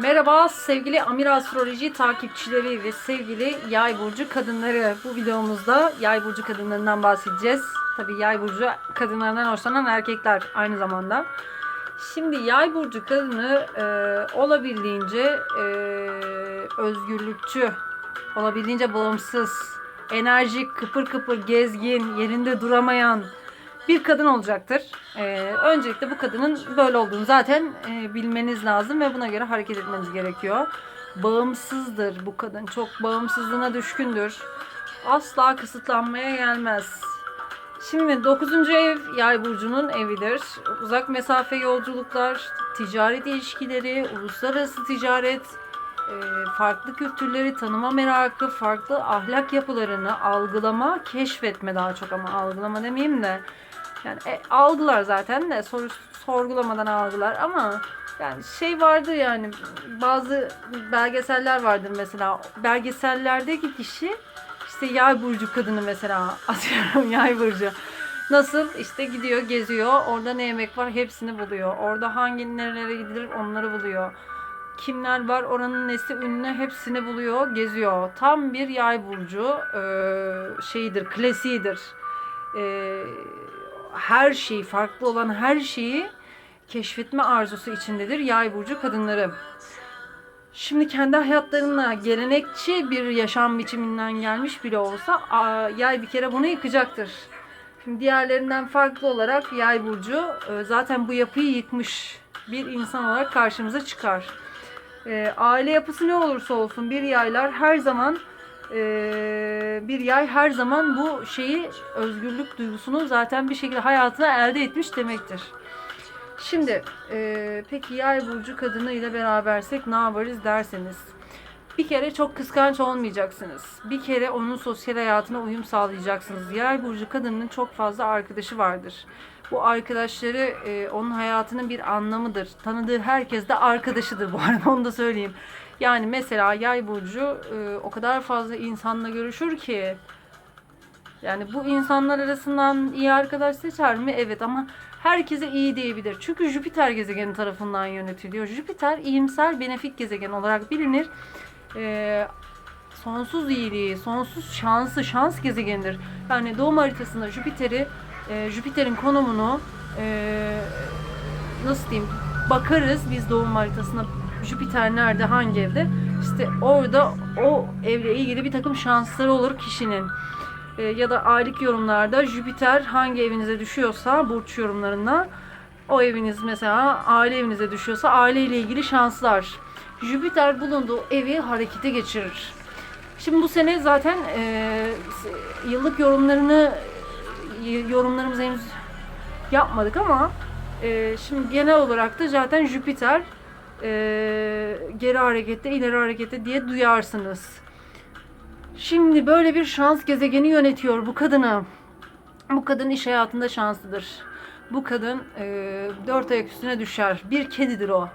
Merhaba sevgili Amir Astroloji takipçileri ve sevgili Yay burcu kadınları. Bu videomuzda Yay burcu kadınlarından bahsedeceğiz. Tabii Yay burcu kadınlarından hoşlanan erkekler aynı zamanda. Şimdi Yay burcu kadını e, olabildiğince e, özgürlükçü, olabildiğince bağımsız, enerjik, kıpır kıpır, gezgin, yerinde duramayan bir kadın olacaktır. Ee, öncelikle bu kadının böyle olduğunu zaten e, bilmeniz lazım ve buna göre hareket etmeniz gerekiyor. Bağımsızdır bu kadın. Çok bağımsızlığına düşkündür. Asla kısıtlanmaya gelmez. Şimdi 9. ev yay burcunun evidir. Uzak mesafe yolculuklar, ticaret ilişkileri, uluslararası ticaret, farklı kültürleri tanıma merakı, farklı ahlak yapılarını algılama, keşfetme daha çok ama algılama demeyeyim de. Yani e, algılar zaten de soru, sorgulamadan algılar ama yani şey vardır yani bazı belgeseller vardır mesela. Belgesellerdeki kişi işte yay burcu kadını mesela atıyorum yay burcu. Nasıl? İşte gidiyor geziyor orada ne yemek var hepsini buluyor. Orada hangi nerelere gidilir onları buluyor kimler var oranın nesi ünlü hepsini buluyor geziyor tam bir yay burcu e, şeyidir klasiğidir e, her şeyi farklı olan her şeyi keşfetme arzusu içindedir yay burcu kadınları. Şimdi kendi hayatlarına gelenekçi bir yaşam biçiminden gelmiş bile olsa yay bir kere bunu yıkacaktır. Şimdi diğerlerinden farklı olarak yay burcu e, zaten bu yapıyı yıkmış bir insan olarak karşımıza çıkar. E, aile yapısı ne olursa olsun bir yaylar her zaman e, bir yay her zaman bu şeyi özgürlük duygusunu zaten bir şekilde hayatına elde etmiş demektir. Şimdi e, peki yay burcu kadını ile berabersek ne yaparız derseniz bir kere çok kıskanç olmayacaksınız. Bir kere onun sosyal hayatına uyum sağlayacaksınız. Yay burcu kadının çok fazla arkadaşı vardır. Bu arkadaşları e, onun hayatının bir anlamıdır. Tanıdığı herkes de arkadaşıdır bu arada onu da söyleyeyim. Yani mesela yay burcu e, o kadar fazla insanla görüşür ki yani bu insanlar arasından iyi arkadaş seçer mi? Evet ama herkese iyi diyebilir. Çünkü Jüpiter gezegeni tarafından yönetiliyor. Jüpiter iyimser benefik gezegen olarak bilinir. Ee, sonsuz iyiliği, sonsuz şansı, şans gezegenidir. Yani doğum haritasında Jüpiter'i, e, Jüpiter'in konumunu e, nasıl diyeyim bakarız biz doğum haritasına Jüpiter nerede, hangi evde? İşte orada o evle ilgili bir takım şansları olur kişinin. E, ya da aylık yorumlarda Jüpiter hangi evinize düşüyorsa burç yorumlarında o eviniz mesela aile evinize düşüyorsa aile ile ilgili şanslar. Jüpiter bulunduğu evi harekete geçirir. Şimdi bu sene zaten e, yıllık yorumlarını yorumlarımızı henüz yapmadık ama e, şimdi genel olarak da zaten Jüpiter e, geri harekette, ileri harekette diye duyarsınız. Şimdi böyle bir şans gezegeni yönetiyor bu kadını. Bu kadın iş hayatında şanslıdır. Bu kadın e, dört ayak üstüne düşer. Bir kedidir o.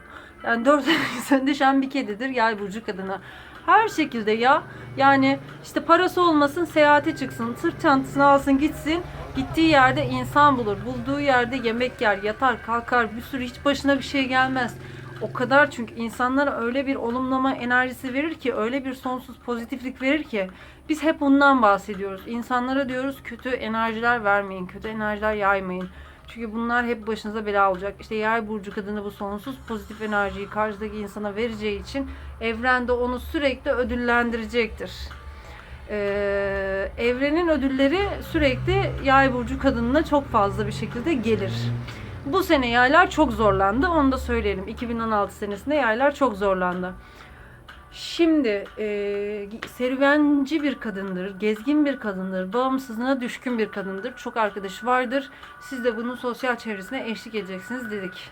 Yani dört ayak üstüne düşen bir kedidir yay burcu kadını. Her şekilde ya. Yani işte parası olmasın seyahate çıksın. Sırt çantasını alsın gitsin. Gittiği yerde insan bulur. Bulduğu yerde yemek yer, yatar, kalkar. Bir sürü hiç başına bir şey gelmez. O kadar çünkü insanlara öyle bir olumlama enerjisi verir ki, öyle bir sonsuz pozitiflik verir ki biz hep bundan bahsediyoruz. İnsanlara diyoruz kötü enerjiler vermeyin, kötü enerjiler yaymayın. Çünkü bunlar hep başınıza bela olacak. İşte yay burcu kadını bu sonsuz pozitif enerjiyi karşıdaki insana vereceği için evrende onu sürekli ödüllendirecektir. Ee, evrenin ödülleri sürekli yay burcu kadınına çok fazla bir şekilde gelir. Bu sene yaylar çok zorlandı. Onu da söyleyelim. 2016 senesinde yaylar çok zorlandı. Şimdi e, serüvenci bir kadındır, gezgin bir kadındır, bağımsızlığına düşkün bir kadındır. Çok arkadaşı vardır. Siz de bunun sosyal çevresine eşlik edeceksiniz dedik.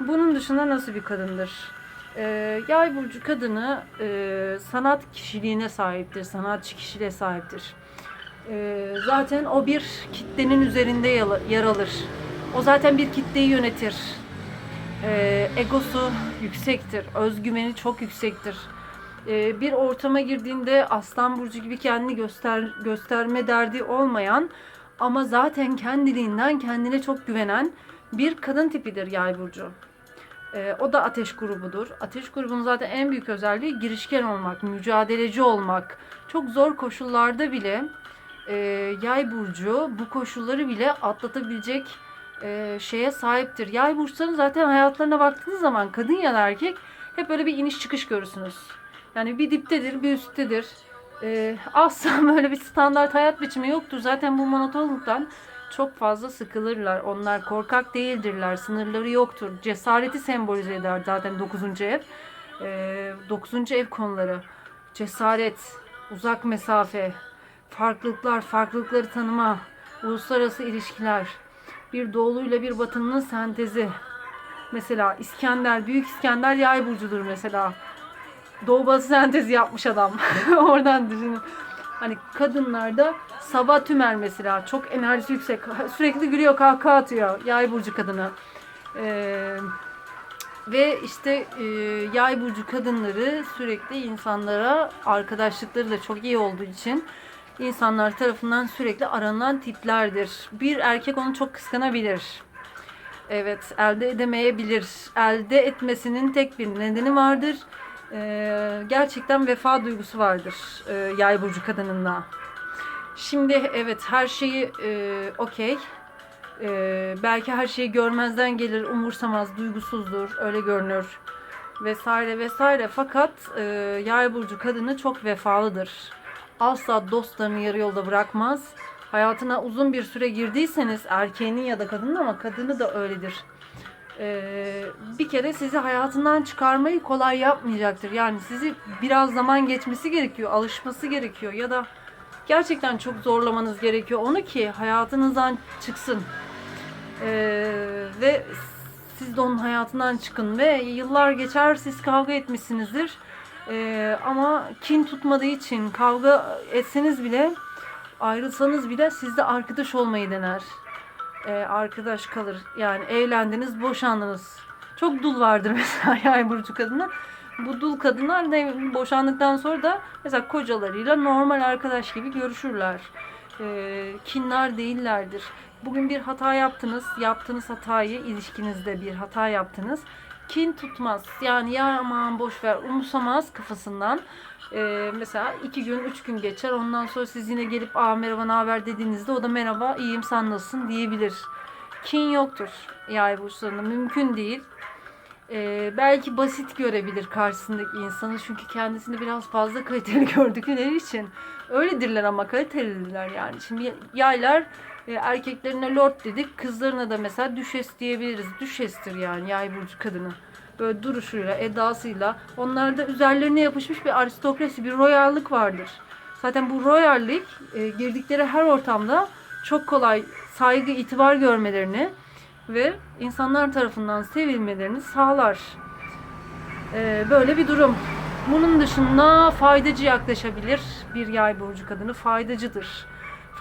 Bunun dışında nasıl bir kadındır? E, yay burcu kadını e, sanat kişiliğine sahiptir, sanatçı kişiliğe sahiptir. E, zaten o bir kitlenin üzerinde yer alır. O zaten bir kitleyi yönetir. E, egosu yüksektir, özgüveni çok yüksektir. E, bir ortama girdiğinde Aslan Burcu gibi kendini göster gösterme derdi olmayan ama zaten kendiliğinden kendine çok güvenen bir kadın tipidir Yay Burcu. E, o da ateş grubudur. Ateş grubunun zaten en büyük özelliği girişken olmak, mücadeleci olmak. Çok zor koşullarda bile e, yay burcu bu koşulları bile atlatabilecek e, şeye sahiptir. Yay burçların zaten hayatlarına baktığınız zaman kadın ya da erkek hep böyle bir iniş çıkış görürsünüz. Yani bir diptedir, bir üsttedir. E, asla böyle bir standart hayat biçimi yoktur. Zaten bu monotonluktan çok fazla sıkılırlar. Onlar korkak değildirler. Sınırları yoktur. Cesareti sembolize eder zaten 9. ev. E, 9. ev konuları. Cesaret, uzak mesafe, farklılıklar, farklılıkları tanıma, uluslararası ilişkiler, bir doğuluyla bir batının sentezi. Mesela İskender, Büyük İskender yay burcudur mesela. Doğu batı sentezi yapmış adam. Oradan düşünün. Hani kadınlarda Sabah Tümer mesela çok enerjisi yüksek. Sürekli gülüyor, kahkaha atıyor. Yay burcu kadını. Ee, ve işte e, yay burcu kadınları sürekli insanlara arkadaşlıkları da çok iyi olduğu için insanlar tarafından sürekli aranan tiplerdir. Bir erkek onu çok kıskanabilir. Evet, elde edemeyebilir. Elde etmesinin tek bir nedeni vardır. Ee, gerçekten vefa duygusu vardır e, yay burcu kadınında. Şimdi evet her şeyi e, okey. E, belki her şeyi görmezden gelir, umursamaz, duygusuzdur, öyle görünür vesaire vesaire. Fakat e, yay burcu kadını çok vefalıdır. Asla dostlarını yarı yolda bırakmaz. Hayatına uzun bir süre girdiyseniz erkeğinin ya da kadının ama kadını da öyledir. Ee, bir kere sizi hayatından çıkarmayı kolay yapmayacaktır. Yani sizi biraz zaman geçmesi gerekiyor, alışması gerekiyor ya da gerçekten çok zorlamanız gerekiyor onu ki hayatınızdan çıksın. Ee, ve siz de onun hayatından çıkın ve yıllar geçer siz kavga etmişsinizdir. Ee, ama kin tutmadığı için kavga etseniz bile ayrılsanız bile sizde arkadaş olmayı dener. Ee, arkadaş kalır. Yani evlendiniz, boşandınız. Çok dul vardır mesela yay burcu kadına. Bu dul kadınlar da boşandıktan sonra da mesela kocalarıyla normal arkadaş gibi görüşürler. Ee, kinler değillerdir. Bugün bir hata yaptınız. Yaptığınız hatayı ilişkinizde bir hata yaptınız. Kin tutmaz. Yani ya aman boş ver umursamaz kafasından. Ee, mesela iki gün, üç gün geçer. Ondan sonra siz yine gelip aa merhaba ne haber dediğinizde o da merhaba iyiyim sen nasılsın diyebilir. Kin yoktur yay burçlarında. Mümkün değil. Ee, belki basit görebilir karşısındaki insanı çünkü kendisini biraz fazla kaliteli gördükleri için öyledirler ama kalitelidirler yani. Şimdi yaylar e, erkeklerine lord dedik kızlarına da mesela düşes diyebiliriz. Düşestir yani yay burcu kadını. Böyle duruşuyla, edasıyla onlarda üzerlerine yapışmış bir aristokrasi, bir royallık vardır. Zaten bu royallik e, girdikleri her ortamda çok kolay saygı, itibar görmelerini ve insanlar tarafından sevilmelerini sağlar. Ee, böyle bir durum. Bunun dışında faydacı yaklaşabilir bir yay burcu kadını. Faydacıdır.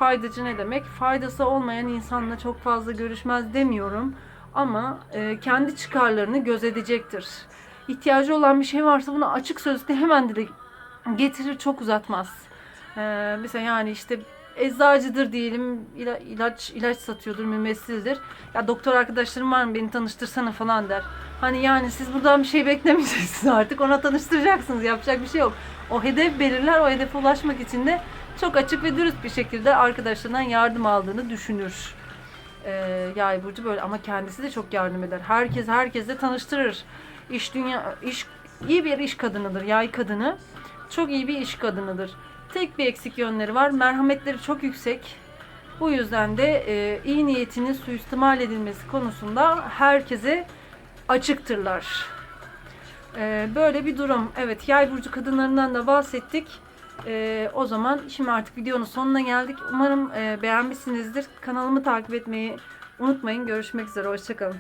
Faydacı ne demek? Faydası olmayan insanla çok fazla görüşmez demiyorum. Ama e, kendi çıkarlarını gözetecektir. İhtiyacı olan bir şey varsa bunu açık sözle hemen dile getirir çok uzatmaz. Ee, mesela yani işte eczacıdır diyelim ila- ilaç ilaç satıyordur mümessildir. Ya doktor arkadaşlarım var mı beni tanıştırsana falan der. Hani yani siz buradan bir şey beklemeyeceksiniz artık ona tanıştıracaksınız yapacak bir şey yok. O hedef belirler o hedefe ulaşmak için de çok açık ve dürüst bir şekilde arkadaşlarından yardım aldığını düşünür. Ee, yay burcu böyle ama kendisi de çok yardım eder. Herkes herkesle tanıştırır. İş dünya iş iyi bir iş kadınıdır yay kadını. Çok iyi bir iş kadınıdır. Tek bir eksik yönleri var. Merhametleri çok yüksek. Bu yüzden de e, iyi niyetinin suistimal edilmesi konusunda herkese açıktırlar. E, böyle bir durum. Evet yay burcu kadınlarından da bahsettik. E, o zaman şimdi artık videonun sonuna geldik. Umarım e, beğenmişsinizdir. Kanalımı takip etmeyi unutmayın. Görüşmek üzere. Hoşçakalın.